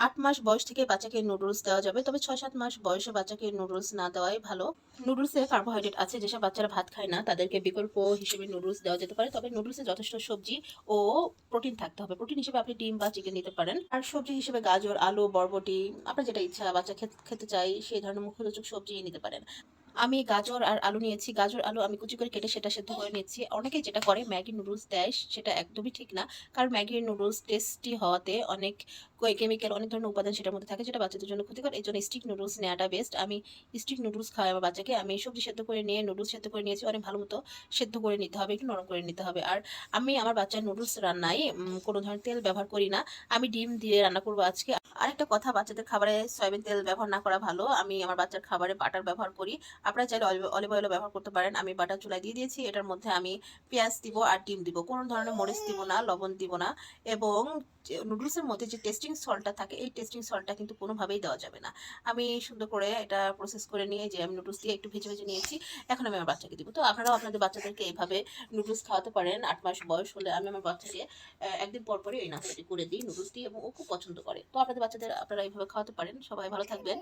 আট মাস বয়স থেকে বাচ্চাকে নুডলস দেওয়া যাবে। তবে ছয় সাত মাস বয়সে বাচ্চাকে নুডলস না দেওয়াই ভালো। নুডলসে কার্বোহাইড্রেট আছে, যেসব বাচ্চারা ভাত খায় না, তাদেরকে বিকল্প হিসেবে নুডলস দেওয়া যেতে পারে। তবে নুডলসে যথেষ্ট সবজি ও প্রোটিন থাকতে হবে। প্রোটিন হিসেবে আপনি ডিম বা চিকেন নিতে পারেন। আর সবজি হিসেবে গাজর, আলু, বরবটি, আপনার যেটা ইচ্ছা, বাচ্চা খেত- চাই সেই ধরনের মুখরোচক সবজি নিতে পারেন। আমি গাজর আর আলু নিয়েছি। গাজর, আলু আমি কুচি করে কেটে সেটা সেদ্ধ করে নিয়েছি। অনেকেই যেটা করে, ম্যাগি নুডলস দেয়, সেটা একদমই ঠিক না। কারণ ম্যাগির নুডলস টেস্টি হওয়াতে অনেক কেমিক্যাল অনেক ধরনের উপাদান সেটার মধ্যে থাকে, যেটা বাচ্চাদের জন্য ক্ষতিকর। এই জন্য স্টিক নুডলস নেওয়াটা বেস্ট আমি স্টিক নুডলস খাওয়াই আমার বাচ্চাকে। আমি সবজি সেদ্ধ করে নিয়ে নুডলস সেদ্ধ করে নিয়েছি, অনেক ভালো মতো সেদ্ধ করে নিতে হবে, একটু নরম করে নিতে হবে। আর আমি আমার বাচ্চার নুডলস রান্নায় কোনো ধরনের তেল ব্যবহার করি না। আমি ডিম দিয়ে রান্না করব আজকে। আরেকটা কথা, বাচ্চাদের খাবারে সয়াবিন তেল ব্যবহার না করা ভালো। আমি আমার বাচ্চার খাবারে বাটার ব্যবহার করি। আপনারা চাইলে অলিভ অয়েলও ব্যবহার করতে পারেন। আমি বাটার চুলায় দিয়ে দিয়েছি। এটার মধ্যে আমি পেঁয়াজ দিব আর ডিম দিব। কোনো ধরনের মরিচ দিব না লবণ দিব না এবং নুডলসের মধ্যে যে টেস্টিং সল্টটা থাকে এই টেস্টিং সল্টটা কিন্তু কোনোভাবেই দেওয়া যাবে না। আমি সুন্দর করে এটা প্রসেস করে নিয়ে যে আমি নুডলস দিয়ে একটু ভেজে ভেজে নিয়েছি এখন আমি আমার বাচ্চাকে দিব। তো আপনারাও আপনাদের বাচ্চাদেরকে এইভাবে নুডলস খাওয়াতে পারেন। আট মাস বয়স হলে আমি আমার বাচ্চাকে একদিন পর পরই এই নাস্তাটি করে দিই নুডলস দিই এবং ও খুব পছন্দ করে। তো আপনাদের বাচ্চাদের আপনারা এইভাবে খাওয়াতে পারেন। সবাই ভালো থাকবেন।